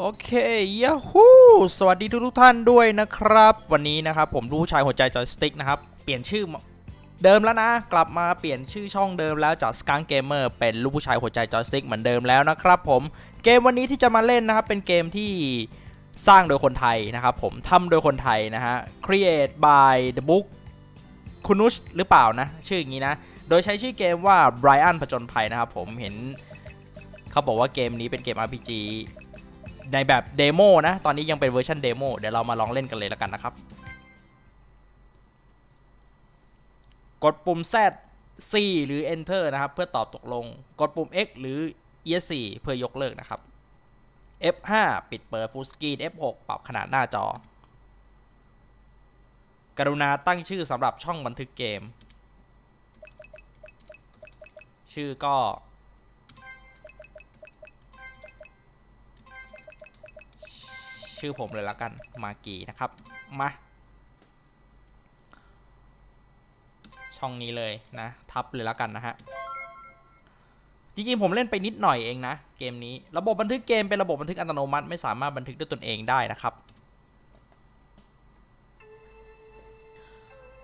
โอเคยาฮูสวัสดีทุกทุกท่านด้วยนะครับ วันนี้นะครับผมลูกชายหัวใจจอยสติ๊กนะครับ เปลี่ยนชื่อเดิมแล้วนะ กลับมาเปลี่ยนชื่อช่องเดิมแล้วจาก s k u n k Gamer เป็นลูกผู้ชายหัวใจจอยสติ๊กเหมือนเดิมแล้วนะครับผมเกมวันนี้ที่จะมาเล่นนะครับ เป็นเกมที่สร้างโดยคนไทยนะครับผมทำโดยคนไทยนะฮะ create by the book คุณนุชหรือเปล่านะ ชื่ออย่างนี้นะ โดยใช้ชื่อเกมว่า Brian ผจญภัยนะครับผมเห็นเขาบอกว่าเกมนี้เป็นเกม RPG ในแบบเดโมนะ ตอนนี้ยังเป็นเวอร์ชันเดโมเดี๋ยวเรามาลองเล่นกันเลยแล้วกันนะครับ กดปุ่ม Z C หรือ Enter นะครับ เพื่อตอบตกลง กดปุ่ม X หรือ ESC เพื่อยกเลิกนะครับ F5 ปิดเปิด Full Screen F6 ปรับขนาดหน้าจอ กรุณาตั้งชื่อสำหรับช่องบันทึกเกม ชื่อก็ ชื่อผมเลยละกันมากีนะครับมาช่องนี้เลยนะทับเลยละกันนะฮะจริงๆผมเล่นไปนิดหน่อยเองนะ เกมนี้ระบบบันทึกเกมเป็นระบบบันทึกอัตโนมัติไม่สามารถบันทึกด้วยตนเองได้นะครับ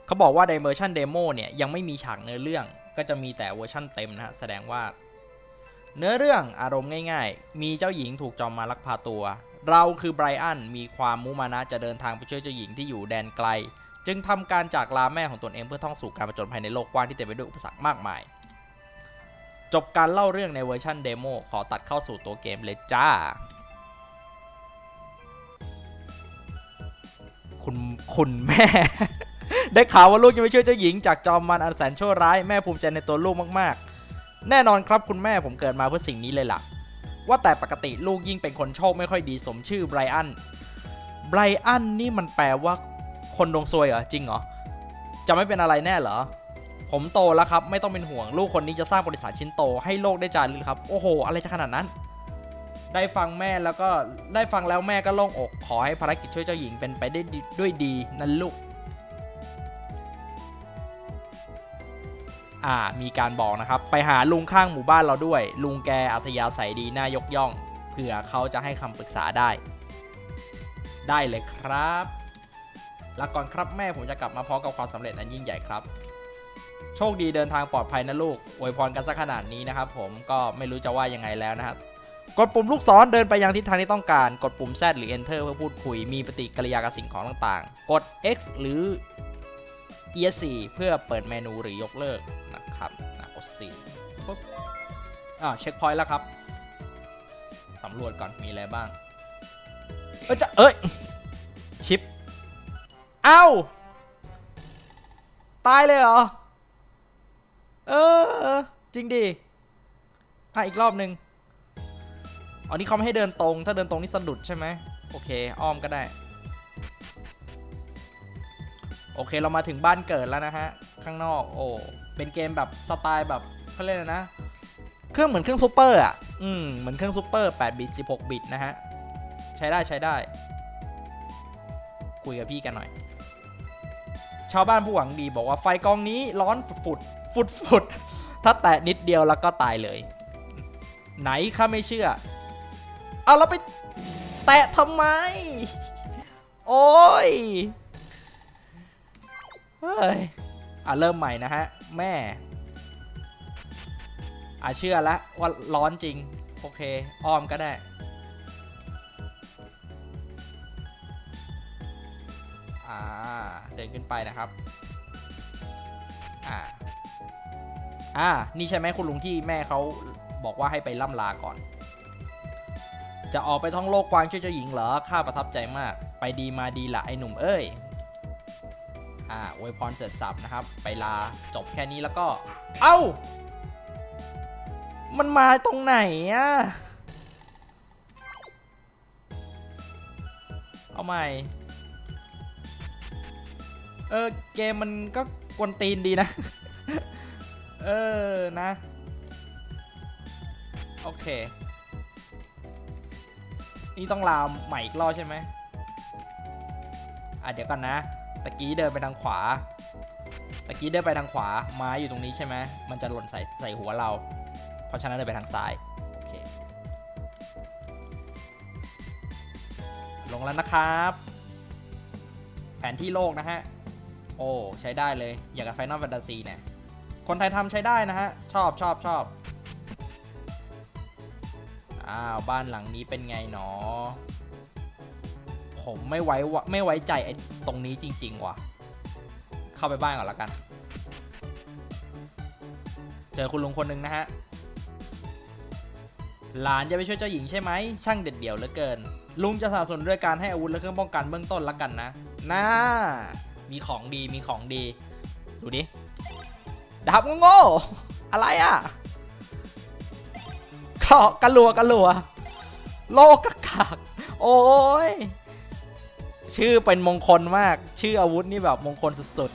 เขาบอกว่าในเวอร์ชันเดโมเนี่ยยังไม่มีฉากเนื้อเรื่องก็จะมีแต่เวอร์ชันเต็มนะฮะแสดงว่า เนื้อเรื่องอารมณ์ง่าย ๆ มีเจ้าหญิงถูกจอมมาลักพาตัว เราคือไบรอันมีความมุมานะจะเดินทางไปช่วยเจ้าหญิงที่อยู่แดนไกล จึงทำการจากลาแม่ของตนเองเพื่อท่องสู่การผจญภัยในโลกกว้างที่เต็มไปด้วยอุปสรรคมากมาย จบการเล่าเรื่องในเวอร์ชันเดโมขอตัดเข้าสู่ตัวเกมเลยจ้า คุณคุณแม่ ได้ข่าวว่าลูกจะไปช่วยเจ้าหญิงจากจอมมันอันแสนชั่วร้ายแม่ภูมิใจในตัวลูกมากๆ แน่นอนครับคุณแม่ผมเกิดมาเพื่อสิ่งนี้เลยล่ะ ว่าแต่ปกติลูกยิ่งเป็นคนโชคไม่ค่อยดีสมชื่อไบรอัน ไบรอันนี่มันแปลว่าคนดวงซวยเหรอจริงเหรอ จะไม่เป็นอะไรแน่เหรอ ผมโตแล้วครับ ไม่ต้องเป็นห่วงลูกคนนี้จะสร้างบริษัทชิ้นโตให้โลกได้จารึกครับ โอ้โห อะไรจะขนาดนั้น ได้ฟังแม่แล้วก็ได้ฟังแล้วแม่ก็โล่งอก ขอให้ภารกิจช่วยเจ้าหญิงเป็นไปได้ดีด้วยดีนั่นลูก อ่ามีการบอกนะครับ ไปหาลุงข้างหมู่บ้านเราด้วย ลุงแกอัธยาศัยดีน่ายกย่องเผื่อเขาจะให้คำปรึกษาได้ ได้เลยครับลาก่อนครับแม่ผมจะกลับมาพร้อมกับความสำเร็จอันยิ่งใหญ่ครับ โชคดีเดินทางปลอดภัยนะลูกอวยพรกันสักขนาดนี้นะครับผมก็ไม่รู้จะว่ายังไงแล้วนะครับกดปุ่มลูกศรเดินไปยังทิศทางที่ต้องการ กดปุ่ม Z หรือ Enter เพื่อพูดคุย มีปฏิกิริยากับสิ่งของต่างๆ กด X หรือ ESC เพื่อเปิดเมนูหรือยกเลิก ครับอะกด4ปุ๊บอ่าเช็คพอยต์แล้วครับสำรวจก่อนมีอะไรบ้าง เอ้ยจะเอ้ย ชิป เอ้า ตายเลยเหรอ เออ จริงดิอะอีกรอบหนึ่งอันนี้เขาไม่ให้เดินตรง ถ้าเดินตรงนี่สะดุดใช่ไหมโอเค อ้อมก็ได้ โอเคเรามาถึงบ้านเกิดแล้วนะฮะ ข้างนอก โอ้ เป็นเกมแบบสไตล์แบบเขาเรียกอะไรนะ เครื่องเหมือนเครื่องซูเปอร์อะ อืม เหมือนเครื่องซูเปอร์8บิต16 บิตนะฮะ ใช้ได้ใช้ได้ คุยกับพี่กันหน่อย ชาวบ้านผู้หวังดีบอกว่าไฟกองนี้ร้อนฝุดฝุดฝุดถ้าแตะนิดเดียวแล้วก็ตายเลย ไหนข้าไม่เชื่อ เอาเราไปแตะทำไม โอ้ย เฮ้ย อะเริ่มใหม่นะฮะ แม่ อะเชื่อแล้วว่าร้อนจริง โอเค อ้อมก็ได้ อ่า เดินขึ้นไปนะครับ อ่า อ่า นี่ใช่ไหมคุณลุงที่แม่เขาบอกว่าให้ไปล่ำลาก่อน จะออกไปท่องโลกกวางช่วยเจ้าหญิงเหรอ ข้าประทับใจมาก ไปดีมาดีละไอ้หนุ่มเอ้ย อ่าอวยพรเสร็จสับนะครับ ไปลาจบแค่นี้แล้วก็ เอ้า มันมาตรงไหนอะเอาใหม่ เออ เกมมันก็กวนตีนดีนะ เออ นะ โอเค นี่ต้องลามใหม่อีกรอบใช่ไหมอะเดี๋ยวกันนะ ตะกี้เดินไปทางขวา ตะกี้เดินไปทางขวา ไม้อยู่ตรงนี้ใช่ไหมมันจะหล่นใส่ใส่หัวเรา เพราะฉะนั้นเดินไปทางซ้าย โอเค ลงแล้วนะครับ แผนที่โลกนะฮะ โอ้ ใช้ได้เลย อย่างกับไฟนอลแฟนตาซีเนี่ย คนไทยทำใช้ได้นะฮะ ชอบชอบชอบอ้าว บ้านหลังนี้เป็นไงหนอ ผมไม่ไว้ไม่ไว้ใจไอ้ตรงนี้จริง ๆ ว่ะ เข้าไปบ้านก่อนแล้วกัน เจอคุณลุงคนหนึ่งนะฮะ หลานจะไปช่วยเจ้าหญิงใช่ไหม ช่างเด็ดเดี่ยวเหลือเกิน ลุงจะสนับสนุนด้วยการให้อาวุธและเครื่องป้องกันเบื้องต้นละกันนะน่ามีของดีมีของดี ดูดิดาบโง่ๆอะไรอะเกราะกระลัวกระลัว โลกกากากโอ้ย ชื่อเป็นมงคลมาก ชื่ออาวุธนี่แบบมงคลสุด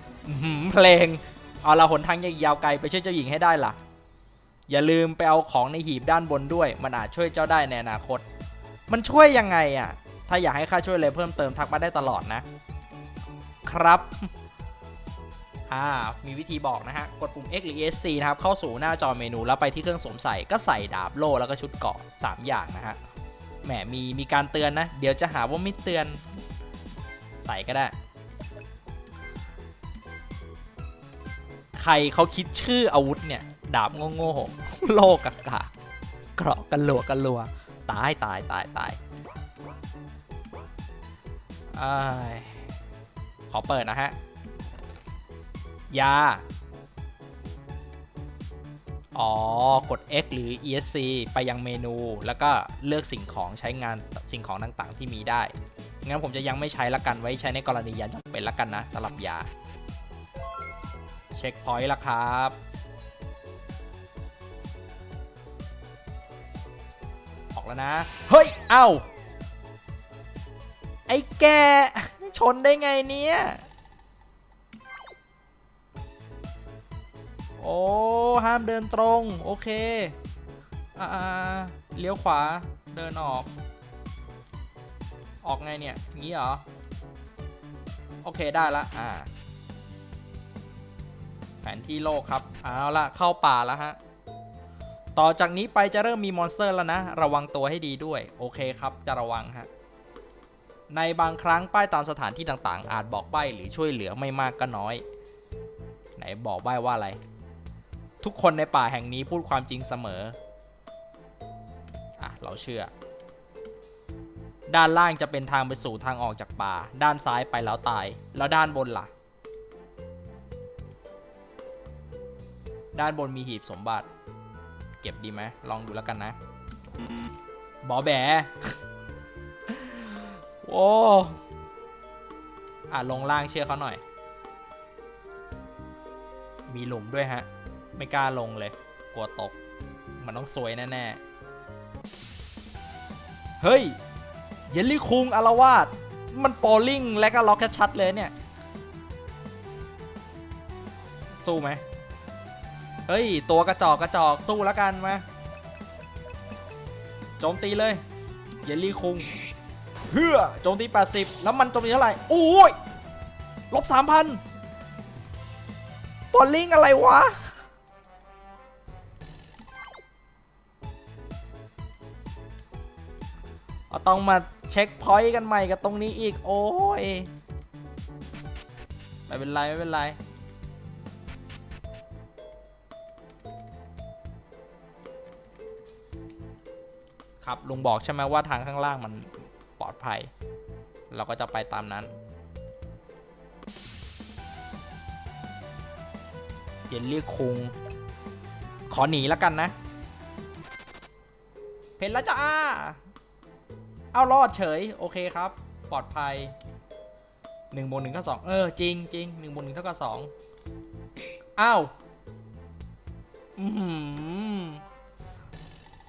ๆเพลง เอาละหนทางยังยาวไกลไปช่วยเจ้าหญิงให้ได้ล่ะ อย่าลืมไปเอาของในหีบด้านบนด้วย มันอาจช่วยเจ้าได้ในอนาคต มันช่วยยังไงอะ ถ้าอยากให้ข้าช่วยอะไรเพิ่มเติมทักมาได้ตลอดนะ ครับอ่ามีวิธีบอกนะฮะ กดปุ่ม X หรือ ESC นะครับ เข้าสู่หน้าจอเมนูแล้วไปที่เครื่องสวมใส่ก็ใส่ดาบโล่แล้วก็ชุดเกราะ 3 อย่างนะฮะ แหมมีมีการเตือนนะ เดี๋ยวจะหาว่าไม่เตือน ใส่ก็ได้ ใครเขาคิดชื่ออาวุธเนี่ย ดาบโง่ๆโลกกากาเกราะกันหลัวกันลัว ตายตายตายตายอ้ายขอเปิดนะฮะ ยา อ๋อ กด X หรือ ESC ไปยังเมนู แล้วก็เลือกสิ่งของใช้งานสิ่งของต่างๆ ที่มีได้ งั้นผมจะยังไม่ใช้ละกันไว้ใช้ในกรณียาจำเป็นละกันนะสำหรับยา เช็คพอยต์ละครับ ออกแล้วนะ เฮ้ย เอ้า ไอ้แก ชนได้ไงเนี่ย อ้ห้ามเดินตรง โอเค อ่าเลี้ยวขวา เดินออก ออกไงเนี่ยงี้เหรอ โอเคได้ละ อ่า แผนที่โลกครับ เอาละเข้าป่าแล้วฮะ ต่อจากนี้ไปจะเริ่มมีมอนสเตอร์แล้วนะ ระวังตัวให้ดีด้วย โอเคครับจะระวังฮะในบางครั้งป้ายตามสถานที่ต่างๆ อาจบอกใบ้หรือช่วยเหลือไม่มากก็น้อย ไหนบอกใบ้ว่าอะไร ทุกคนในป่าแห่งนี้พูดความจริงเสมอ อะ เราเชื่อ ด้านล่างจะเป็นทางไปสู่ทางออกจากป่า ด้านซ้ายไปแล้วตาย แล้วด้านบนล่ะ ด้านบนมีหีบสมบัติ เก็บดีไหม ลองดูแล้วกันนะ บอแบโอ้อะ ลงล่างเชื่อเขาหน่อย มีหลุมด้วยฮะ ไม่กล้าลงเลย กลัวตก มันต้องสวยแน่ๆ เฮ้ย เยลลี่คุงอารวาสมันโปลลิงและก็ล็อกชัดๆเลยเนี่ย สู้ไหมเฮ้ย ตัวกระจอกกระจอกสู้แล้วกันมาโจมตีเลย เยลลี่คุงเฮือโจมตี 80 แล้วมันโจมตีเท่าไหร่ โอ้ยลบ3,000บอลลิงอะไรวะ เอาต้องมาเช็คพอยต์กันใหม่กับตรงนี้อีก โอ้ย ไม่เป็นไร ไม่เป็นไร ครับ ลุงบอกใช่ไหมว่าทางข้างล่างมันปลอดภัย เราก็จะไปตามนั้นเยลลี่คุง ขอหนีแล้วกันนะ เพนแล้วจ้า เอารอดเฉย โอเคครับ ปลอดภัยหนึ่งบวกหนึ่งเท่าสองเออ จริงจริงหนึ่งบวกหนึ่งเท่ากับสองอ้าวอือหือ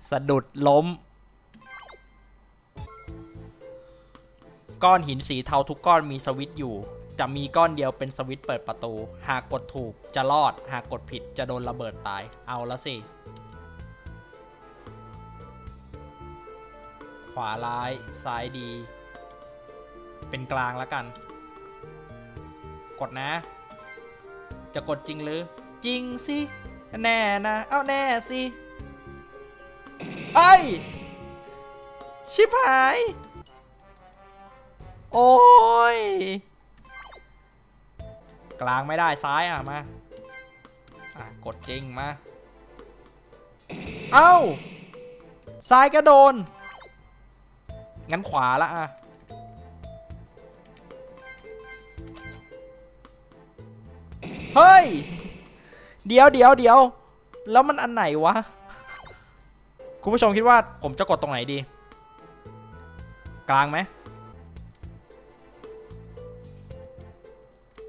สะดุดล้ม ก้อนหินสีเทาทุกก้อนมีสวิตช์อยู่ จะมีก้อนเดียวเป็นสวิตช์เปิดประตู หากกดถูกจะรอด หากกดผิดจะโดนระเบิดตาย เอาละสิ ขวาร้ายซ้ายดี เป็นกลางแล้วกัน กดนะ จะกดจริงหรือ จริงสิ แน่นะ เอาแน่สิเอ้ชิบหาย โอ้ย กลางไม่ได้ซ้ายอะ มา อะ กดจริงมา เอ้า ซ้ายก็โดน งั้นขวาละอะเฮ้ย เดี๋ยวเดี๋ยวเดี๋ยว แล้วมันอันไหนวะ คุณผู้ชมคิดว่าผมจะกดตรงไหนดี กลางไหม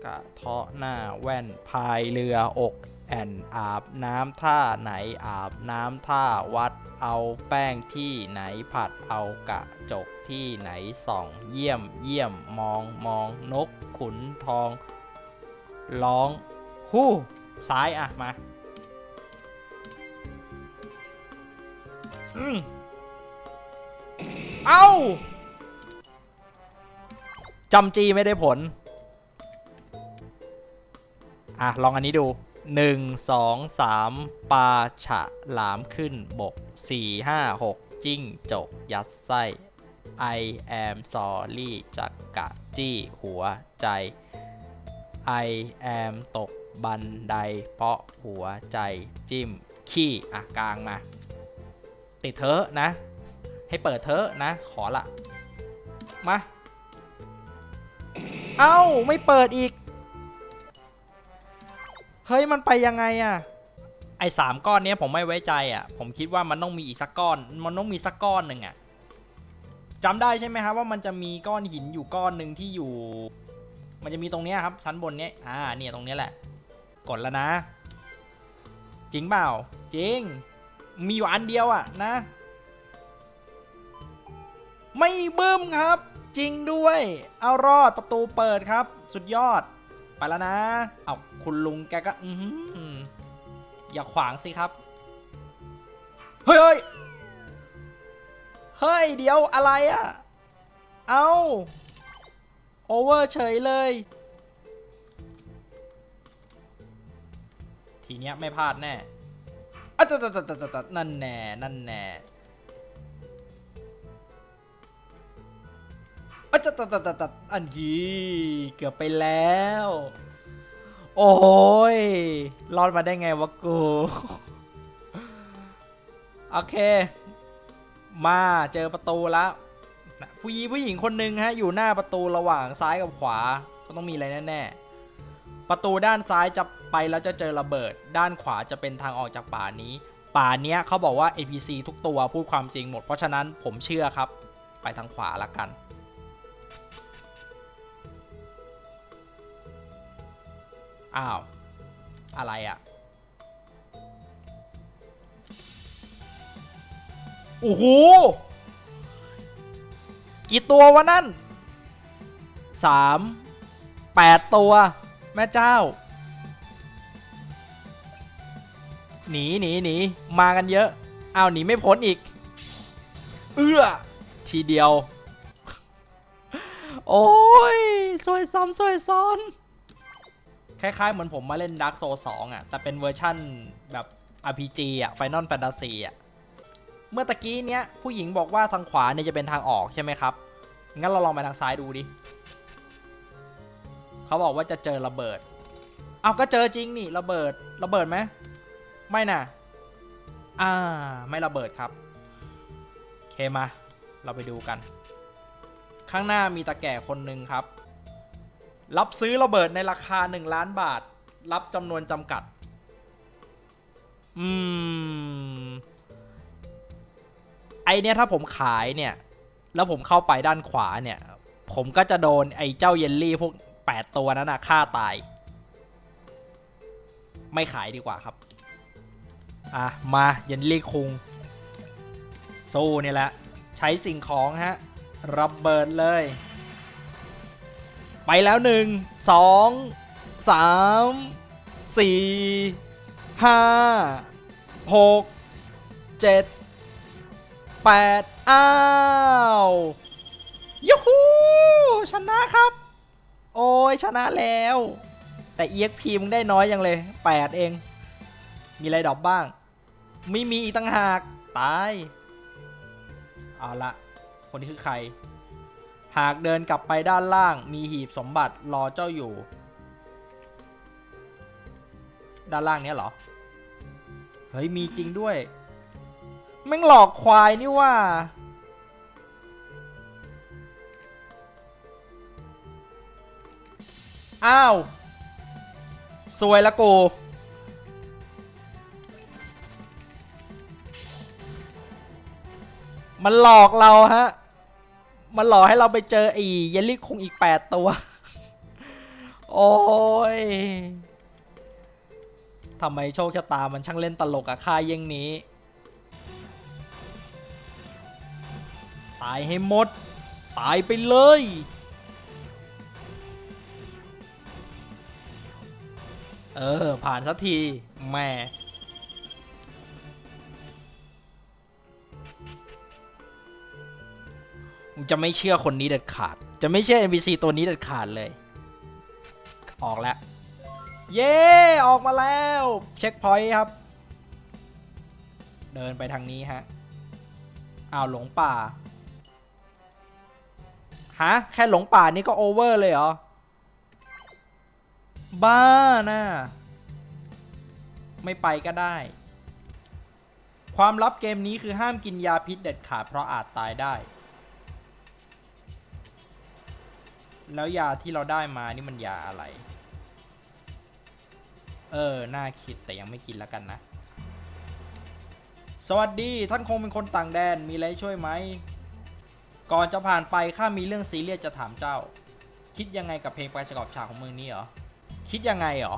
กระเทาะหน้าแว่นพายเรืออก แอนอาบน้ำท่าไหนอาบน้ำท่าวัดเอาแป้งที่ไหนผัดเอากระจกที่ไหนส่องเยี่ยมเยี่ยมมองมองนกขุนทอง ร้องฮู้ซ้ายอะ มา อืมเอ้าจำจีไม่ได้ผล อะ ลองอันนี้ดู 1 2 3ปลาฉะหลามขึ้นบก4 5 6จิ้งจกยัดไส้ I am sorry จักกะจี้หัวใจ I am ตกบันไดเพราะหัวใจจิ้ม ขี้อะกลางมา ติดเธอะนะ ให้เปิดเธอะนะ ขอละ มา เอ้า ไม่เปิดอีก เฮ้ยมันไปยังไงอะไอ้สามก้อนเนี้ยผมไม่ไว้ใจอะผมคิดว่ามันต้องมีอีกสักก้อน มันต้องมีสักก้อนหนึ่งอะจำได้ใช่ไหมครับว่ามันจะมีก้อนหินอยู่ก้อนหนึ่งที่อยู่ มันจะมีตรงเนี้ยครับชั้นบนเนี้ยอ่าเนี่ยตรงเนี้ยแหละ กดแล้วนะ จริงเปล่าจริง มีอยู่อันเดียวอะนะ ไม่บึ้มครับ จริงด้วย เอารอดประตูเปิดครับ สุดยอดไปแล้วนะ เอา คุณลุงแกก็ อืออย่าขวางสิครับเฮ้ยเฮ้ยเฮ้ย เดี๋ยวอะไรอะ่ะ เอาโอเวอร์เฉยเลย ทีเนี้ยไม่พลาดแน่อะตัดตัดตัดตัดตัดนั่นแน่ นั่นแน่อะตัดตัดตัดตัดตัดอันยีเกือบไปแล้ว โอ้ย รอดมาได้ไงวะกู โอเค มาเจอประตูแล้ว ผู้หญิงผู้หญิงคนหนึ่งฮะ อยู่หน้าประตูระหว่างซ้ายกับขวา ก็ต้องมีอะไรแน่ๆ ประตูด้านซ้ายจะไปแล้วจะเจอระเบิด ด้านขวาจะเป็นทางออกจากป่านี้ ป่าเนี้ยเขาบอกว่า APC ทุกตัวพูดความจริงหมด เพราะฉะนั้นผมเชื่อครับ ไปทางขวาละกัน อ้าว อะไรอะ่ะ โอ้โห กี่ตัววะนั่นสามแปดตัว แม่เจ้า หนีหนีหนีมากันเยอะ อ้าว หนีไม่พ้นอีก เอื้อ ทีเดียว โอ้ย สวยซ้ำสวยซ้อน คล้ายๆ เหมือนผมมาเล่น Dark Souls 2อะ แต่เป็นเวอร์ชั่นแบบ RPG อะ Final Fantasy อะ เมื่อตะกี้เนี้ยผู้หญิงบอกว่าทางขวาเนี่ยจะเป็นทางออกใช่ไหมครับ งั้นเราลองไปทางซ้ายดูดิ เขาบอกว่าจะเจอระเบิด เอาก็เจอจริงนี่ระเบิดระเบิดไหมไม่น่ะ อ่า ไม่ระเบิดครับโอเคมา เราไปดูกัน ข้างหน้ามีตาแก่คนหนึ่งครับ รับซื้อระเบิดในราคา 1 ล้านบาท รับจำนวนจำกัด อืม ไอเนี้ยถ้าผมขายเนี่ย แล้วผมเข้าไปด้านขวาเนี่ย ผมก็จะโดนไอเจ้าเยลลี่พวก 8 ตัวนั้นนะฆ่าตาย ไม่ขายดีกว่าครับ อะ มาเยลลี่คุงสู้เนี่ยแหละ ใช้สิ่งของฮะระเบิดเลย ไปแล้วหนึ่งสองสามสี่ห้าหกเจ็ดแปดอ้าวยูฮูชนะครับ โอ้ยชนะแล้ว แต่ EXP มึงได้น้อยยังเลย8เอง มีอะไรดรอปบ้าง ไม่มีอีกตั้งหาก ตาย เอาละคนนี้คือใคร หากเดินกลับไปด้านล่างมีหีบสมบัติรอเจ้าอยู่ ด้านล่างเนี้ยเหรอ เฮ้ย มีจริงด้วยแม่งหลอกควายนี่ว่า อ้าว สวยละกูมันหลอกเราฮะ มันหลอกให้เราไปเจออีเยลลี่คงอีก 8 ตัว โอ้ยทำไมโชคชะตามันช่างเล่นตลกอะค่าเย่งนี้ ตายให้หมด ตายไปเลย เออ ผ่านสักทีแม่ มึงจะไม่เชื่อคนนี้เด็ดขาด จะไม่เชื่อ NPC ตัวนี้เด็ดขาดเลย ออกแล้ว เย้ ออกมาแล้ว เช็คพอยต์ครับ เดินไปทางนี้ฮะ อ้าวหลงป่า ฮะ แค่หลงป่านี่ก็โอเวอร์เลยเหรอ บ้าน่ะไม่ไปก็ได้ ความลับเกมนี้คือห้ามกินยาพิษเด็ดขาดเพราะอาจตายได้ แล้วยาที่เราได้มานี่มันยาอะไร เออ น่าคิดแต่ยังไม่กินแล้วกันนะ สวัสดีท่านคงเป็นคนต่างแดนมีอะไรช่วยไหม ก่อนจะผ่านไปข้ามีเรื่องซีเรียสจะถามเจ้า คิดยังไงกับเพลงประกอบฉากของเมืองนี้เหรอ คิดยังไงเหรอ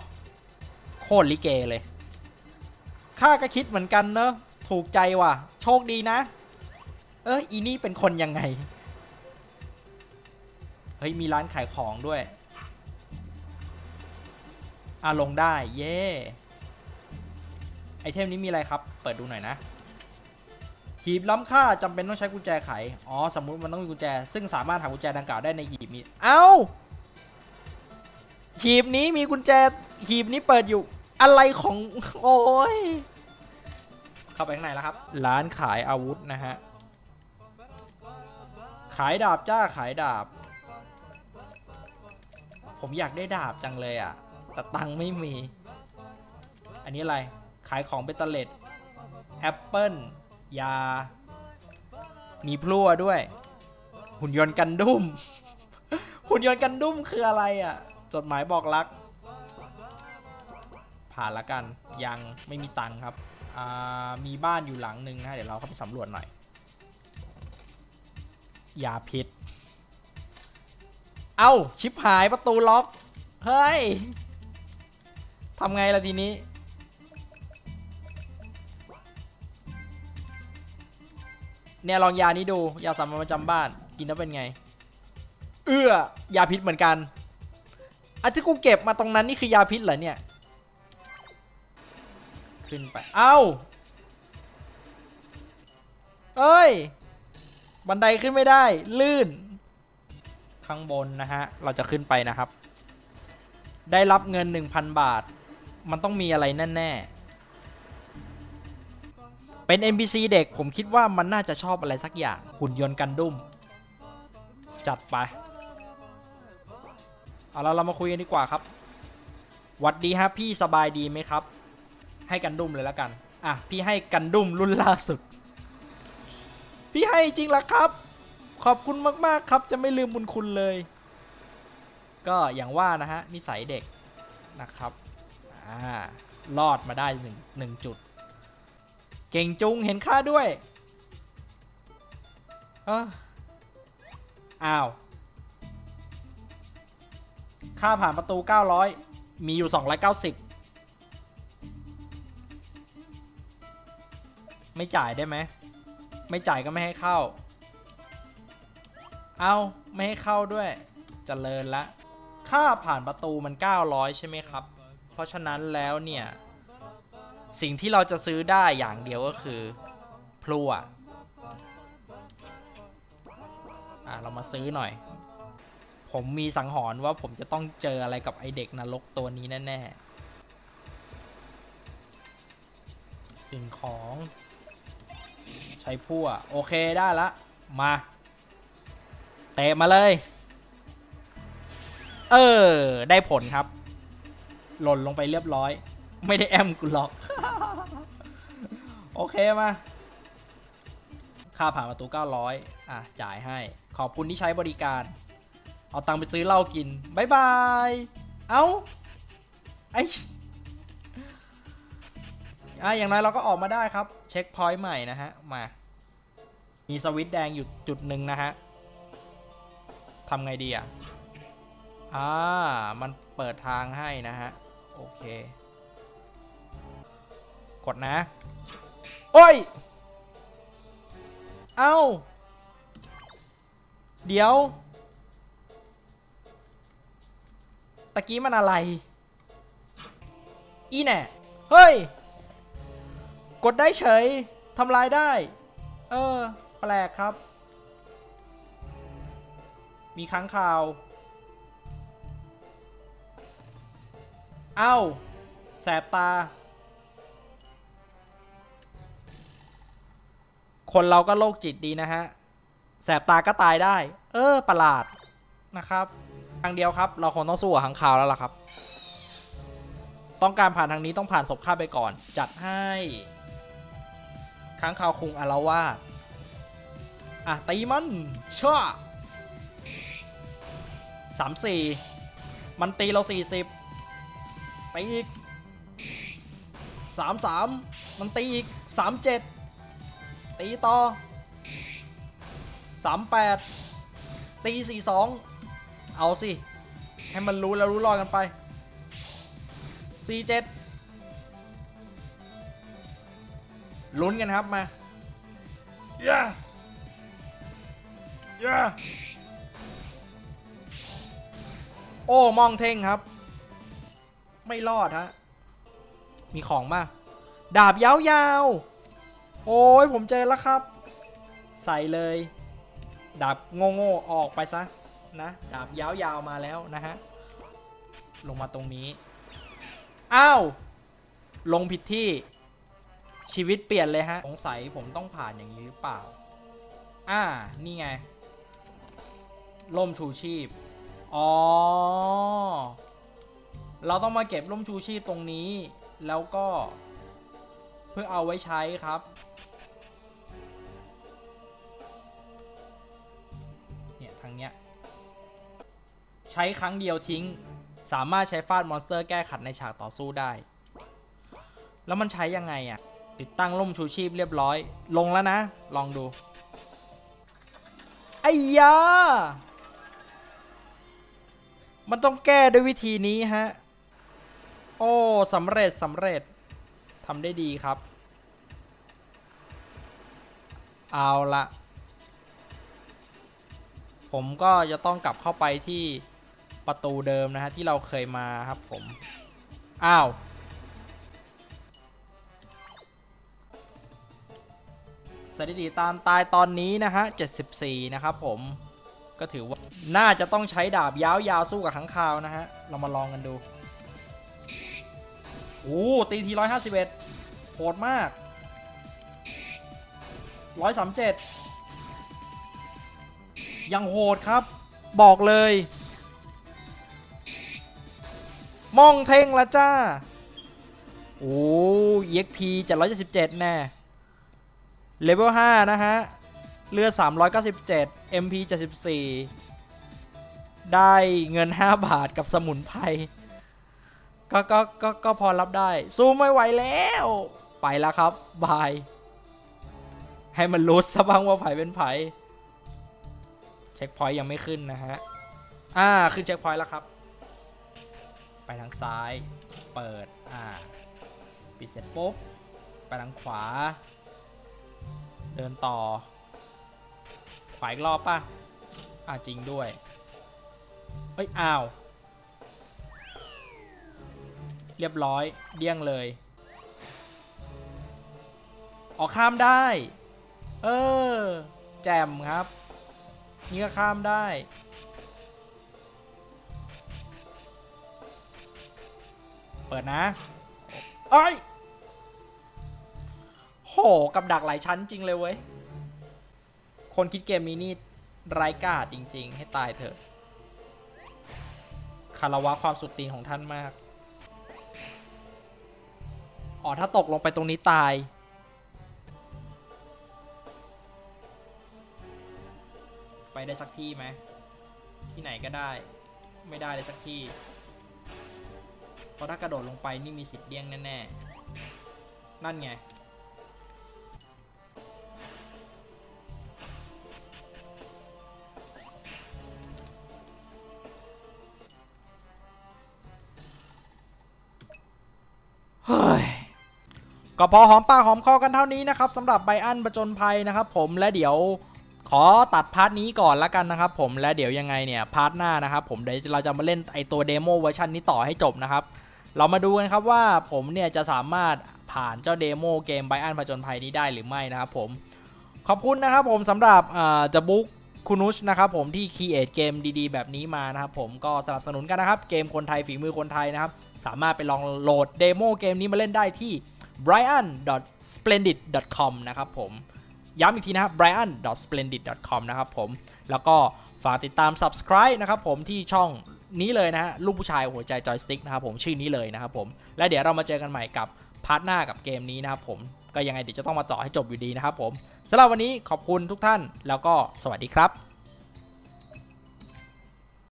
โคตรลิเกเลยข้าก็คิดเหมือนกันเนอะ ถูกใจว่ะ โชคดีนะ เอออีนี่เป็นคนยังไง เฮ้ย มีร้านขายของด้วย อะ ลงได้ เย่ไอเทมนี้มีอะไรครับ เปิดดูหน่อยนะ หีบล้ำค่าจำเป็นต้องใช้กุญแจไข อ๋อ สมมุติมันต้องมีกุญแจ ซึ่งสามารถหากุญแจดังกล่าวได้ในหีบนี้ เอ้า หีบนี้มีกุญแจ หีบนี้เปิดอยู่ อะไรของ โอ้ย เข้าไปข้างในแล้วครับ ร้านขายอาวุธนะฮะ ขายดาบจ้าขายดาบ ผมอยากได้ดาบจังเลยอะ แต่ตังไม่มี อันนี้อะไร ขายของเบตเตอร์เลดแอปเปิลยา มีพลั่วด้วย หุ่นยนต์กันดุ้ม หุ่นยนต์กันดุ้มคืออะไรอะ จดหมายบอกรัก ผ่านละกัน ยังไม่มีตังครับอ่ามีบ้านอยู่หลังหนึ่งนะ เดี๋ยวเราเข้าไปสำรวจหน่อย ยาพิษ เอ้าชิปหายประตูล็อก เฮ้ยทำไงล่ะทีนี้ เนี่ยลองยานี้ดู ยาสามัญประจำบ้าน กินแล้วเป็นไง เอื้อยาพิษเหมือนกันอันที่กูเก็บมาตรงนั้นนี่คือยาพิษเหรอเนี่ย ขึ้นไป เอ้า เอ้ย บันไดขึ้นไม่ได้ ลื่น ข้างบนนะฮะ เราจะขึ้นไปนะครับ ได้รับเงิน 1,000 บาท มันต้องมีอะไรแน่ๆ เป็น NPC เด็กผมคิดว่ามันน่าจะชอบอะไรสักอย่างหุ่นยนต์กันดุ้ม จัดไป เอาละเรามาคุยกันดีกว่าครับหวัดดีฮะพี่สบายดีไหมครับ ให้กันดุ้มเลยแล้วกัน อะ พี่ให้กันดุ้มรุ่นล่าสุด พี่ให้จริงละครับ ขอบคุณมากๆครับ จะไม่ลืมบุญคุณเลย ก็อย่างว่านะฮะนิสัยเด็กนะครับอ่ารอดมาได้หนึ่งหนึ่งจุด เก่งจุงเห็นค่าด้วยอ้ออ้าว ค่าผ่านประตู 900 มีอยู่ 290 ไม่จ่ายได้ไหม ไม่จ่ายก็ไม่ให้เข้า เอาไม่ให้เข้าด้วยจเจริญละ ค่าผ่านประตูมัน 900 ใช่ไหมครับ เพราะฉะนั้นแล้วเนี่ย สิ่งที่เราจะซื้อได้อย่างเดียวก็คือพลัวอะเรามาซื้อหน่อย ผมมีสังหรณ์ว่าผมจะต้องเจออะไรกับไอเด็กนรกตัวนี้แน่ๆสิ่งของ ใช้พั่วโอเคได้ละ มา เตะมาเลย เออ ได้ผลครับ หล่นลงไปเรียบร้อย ไม่ได้แอมกูหรอก โอเคมา ค่าผ่านประตู 900 อะ จ่ายให้ ขอบคุณที่ใช้บริการ เอาตังค์ไปซื้อเหล้ากินบายบาย เอ้า ไอ้อะอย่างไรเราก็ออกมาได้ครับ เช็คพอยต์ใหม่นะฮะ มา มีสวิตช์แดงอยู่จุดหนึ่งนะฮะ ทำไงดีอะอ่า มันเปิดทางให้นะฮะ โอเค กดนะ โอ้ย เอ้า เดี๋ยว ตะกี้มันอะไร อีแน่ เฮ้ย กดได้เฉย ทำลายได้ เออ แปลกครับ มีค้างคาว เอ้า แสบตา คนเราก็โรคจิตดีนะฮะ แสบตาก็ตายได้ เออ ประหลาดนะครับทางเดียวครับ เราคงต้องสู้กับค้างคาวแล้วล่ะครับ ต้องการผ่านทางนี้ต้องผ่านศพข้าไปก่อน จัดให้ ค้างคาวคุงอารวาสอะตีมันชั่ว สามสี่มันตีเราสี่สิบตีอีกสามสามมันตีอีกสามเจ็ดตีต่อสามแปดตีสี่สองเอาสิ ให้มันรู้แล้วรู้รอดกันไปสี่เจ็ดลุ้นกันครับมาย่า โอ้มองเท่งครับ ไม่รอดฮะมีของมาดาบยาวๆ โอ้ยผมเจอแล้วครับ ใส่เลย ดาบโง่ๆออกไปซะนะดาบยาวๆมาแล้วนะฮะลงมาตรงนี้ อ้าว ลงผิดที่ ชีวิตเปลี่ยนเลยฮะ สงสัยผมต้องผ่านอย่างนี้หรือเปล่า อ่า นี่ไง ล่มชูชีพ อ๋อ เราต้องมาเก็บร่มชูชีพตรงนี้ แล้วก็ เพื่อเอาไว้ใช้ครับ เนี่ยทางเนี้ย ใช้ครั้งเดียวทิ้ง สามารถใช้ฟาดมอนสเตอร์แก้ขัดในฉากต่อสู้ได้ แล้วมันใช้ยังไงอะ่ะติดตั้งร่มชูชีพเรียบร้อย ลงแล้วนะ ลองดูไอ้ยา มันต้องแก้ด้วยวิธีนี้ฮะ โอ้สำเร็จสำเร็จทำได้ดีครับ เอาละผมก็จะต้องกลับเข้าไปที่ประตูเดิมนะฮะที่เราเคยมาครับผม อ้าว สถิติตามตายตอนนี้นะฮะ 74 นะครับผม ก็ถือว่าน่าจะต้องใช้ดาบยาวๆสู้กับขังคาวนะฮะ เรามาลองกันดู โอ้ตีที151โหดมาก137ยังโหดครับ บอกเลย มองเทงละจ้า โอ้ EXP 777แน่เลเวล5นะฮะ เลือด 397 MP 74 ได้เงิน 5 บาทกับสมุนไพรก็ก็ก็ก็พอรับได้ สู้ไม่ไหวแล้ว ไปแล้วครับ บาย ให้มันรู้ซะบ้างว่าไผเป็นไผเช็คพอยต์ยังไม่ขึ้นนะฮะ อ่า ขึ้นเช็คพอยต์แล้วครับ ไปทางซ้าย เปิด อ่า ปิดเสร็จปุ๊บ ไปทางขวา เดินต่อาอีกรอบป่ะ อ่าจริงด้วย เฮ้ย อ้าว เรียบร้อย เดี้ยงเลย ออกข้ามได้ เออ แจมครับ นี่ก็ข้ามได้เปิดนะเอ้ย โห กับดักหลายชั้นจริงเลยเว้ย คนคิดเกมนี้นี่ไร้กาจจริง ๆ ให้ตายเถอะคารวะความสุดตีนของท่านมาก อ๋อ ถ้าตกลงไปตรงนี้ตาย ไปได้สักที่ไหม ที่ไหนก็ได้ ไม่ได้เลยสักที่ เพราะถ้ากระโดดลงไปนี่มีสิทธิ์เดี้ยงแน่ ๆ นั่นไง ก็พอหอมปากหอมคอกันเท่านี้นะครับสำหรับไบอันประจนภัยนะครับ ผมและเดี๋ยวขอตัดพาร์ทนี้ก่อนละกันนะครับ ผมและเดี๋ยวยังไงเนี่ยพาร์ทหน้านะครับ ผมเดี๋ยวเราจะมาเล่นไอตัวเดโมเวอร์ชันนี้ต่อให้จบนะครับ เรามาดูกันครับว่าผมเนี่ยจะสามารถผ่านเจ้าเดโมเกมไบอันผจญภัยนี้ได้หรือไม่นะครับผมขอบคุณนะครับผมสำหรับจะบุ๊กคุนุชนะครับผมที่คีเอทเกมดีๆ แบบนี้มานะครับผมก็สนับสนุนกันนะครับ เกมคนไทยฝีมือคนไทยนะครับ สามารถไปลองโหลดเดโมเกมนี้มาเล่นได้ที่ brian.splendid.com นะครับผม ย้ำอีกทีนะครับ brian.splendid.com นะครับผม แล้วก็ฝากติดตาม subscribe นะครับผมที่ช่องนี้เลยนะฮะลูกผู้ชายหัวใจจอยสติ๊กนะครับผมชื่อนี้เลยนะครับผม และเดี๋ยวเรามาเจอกันใหม่กับพาร์ทหน้ากับเกมนี้นะครับผมก็ยังไงเดี๋ยวจะต้องมาต่อให้จบอยู่ดีนะครับผมสำหรับวันนี้ขอบคุณทุกท่านแล้วก็สวัสดีครับ